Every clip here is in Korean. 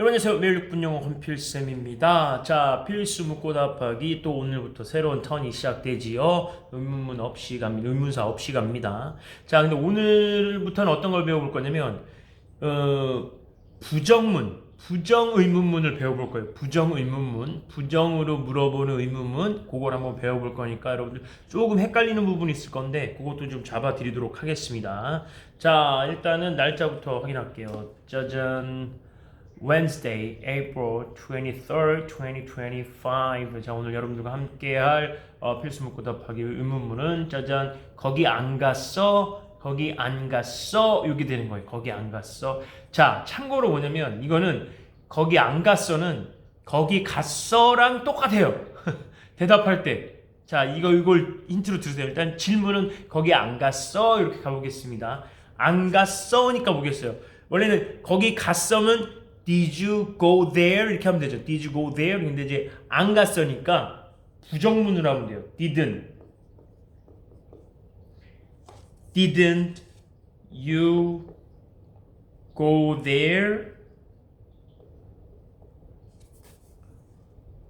여러분 안녕하세요. 매일 6분 영어 헌필쌤입니다. 자, 필수 묻고 답하기 또 오늘부터 새로운 턴이 시작되지요. 의문문 없이 갑니다. 의문사 없이 갑니다. 자, 근데 오늘부터는 어떤 걸 배워볼 거냐면 어, 부정문, 부정 의문문을 배워볼 거예요. 부정 의문문, 부정으로 물어보는 의문문, 그걸 한번 배워볼 거니까 여러분들 조금 헷갈리는 부분이 있을 건데 그것도 좀 잡아드리도록 하겠습니다. 자, 일단은 날짜부터 확인할게요. 짜잔. Wednesday, April 23rd, 2025. 자, 오늘 여러분들과 함께할 어, 필수 묻고 답하기 의문문은 짜잔. 거기 안 갔어? 거기 안 갔어? 이게 되는 거예요. 거기 안 갔어. 자, 참고로 뭐냐면 이거는 거기 안 갔어는 거기 갔어랑 똑같아요. 대답할 때. 자, 이거 이걸 힌트로 들으세요. 일단 질문은 거기 안 갔어? 이렇게 가보겠습니다. 안 갔어니까 보겠어요. 원래는 거기 갔어면 Did you go there? 이렇게 하면 되죠. Did you go there? 근데 이제 안 갔으니까 부정문으로 하면 돼요. Didn't. Didn't you go there?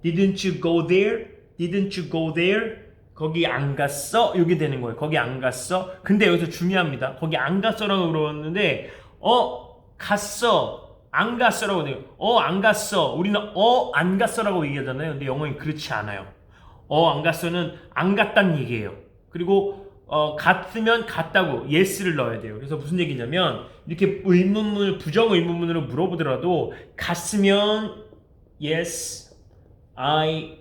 Didn't you go there? Didn't you go there? 거기 안 갔어? 이게 되는 거예요. 거기 안 갔어? 근데 여기서 중요합니다. 거기 안 갔어라고 물어봤는데 어 갔어 안 갔어라고 돼요. 어 안 갔어. 우리는 어 안 갔어라고 얘기하잖아요. 근데 영어는 그렇지 않아요. 어 안 갔어는 안 갔단 얘기예요. 그리고 어 갔으면 갔다고 yes를 넣어야 돼요. 그래서 무슨 얘기냐면 이렇게 의문문을 부정 의문문으로 물어보더라도 갔으면 yes I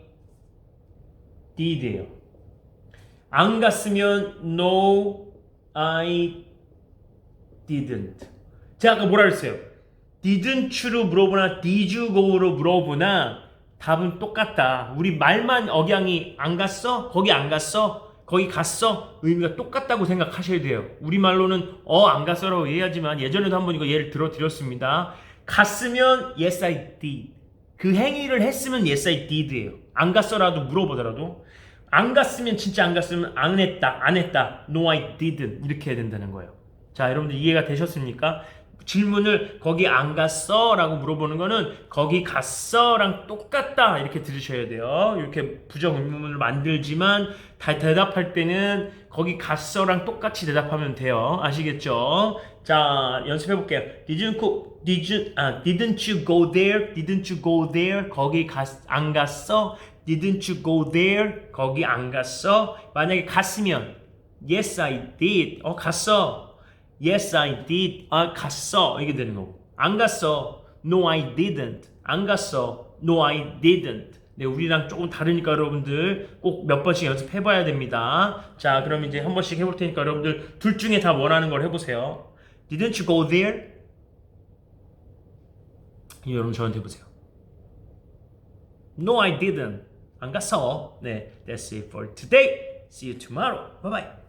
did예요. 안 갔으면 no I didn't. 제가 아까 뭐라 그랬어요? Didn't you로 물어보나 did you go로 물어보나 답은 똑같다. 우리 말만 억양이 안 갔어? 거기 안 갔어? 거기 갔어? 의미가 똑같다고 생각하셔야 돼요. 우리말로는 어 안 갔어라고 얘기하지만 예전에도 한번 이거 예를 들어 드렸습니다. 갔으면 yes I did. 그 행위를 했으면 yes I did예요. 안 갔어라도 물어보더라도 안 갔으면 진짜 안 갔으면 안 했다 안 했다 no I didn't 이렇게 해야 된다는 거예요. 자 여러분들 이해가 되셨습니까? 질문을 거기 안 갔어? 라고 물어보는 거는 거기 갔어? 랑 똑같다 이렇게 들으셔야 돼요 이렇게 부정 의문문을 만들지만 다 대답할 때는 거기 갔어? 랑 똑같이 대답하면 돼요 아시겠죠? 자 연습해 볼게요 didn't, go, did you, 아, didn't you go there? didn't you go there? 거기 갔, 안 갔어? didn't you go there? 거기 안 갔어? 만약에 갔으면 yes I did 어 갔어 Yes, I did. 아, 갔어. 이게 되는 거고. 안 갔어. No, I didn't. 안 갔어. No, I didn't. 네, 우리랑 조금 다르니까 여러분들 꼭 몇 번씩 연습해 봐야 됩니다. 자, 그럼 이제 한 번씩 해볼 테니까 여러분들 둘 중에 다 원하는 걸 해보세요. Didn't you go there? 여러분 저한테 해보세요. No, I didn't. 안 갔어. 네, that's it for today. See you tomorrow. Bye bye.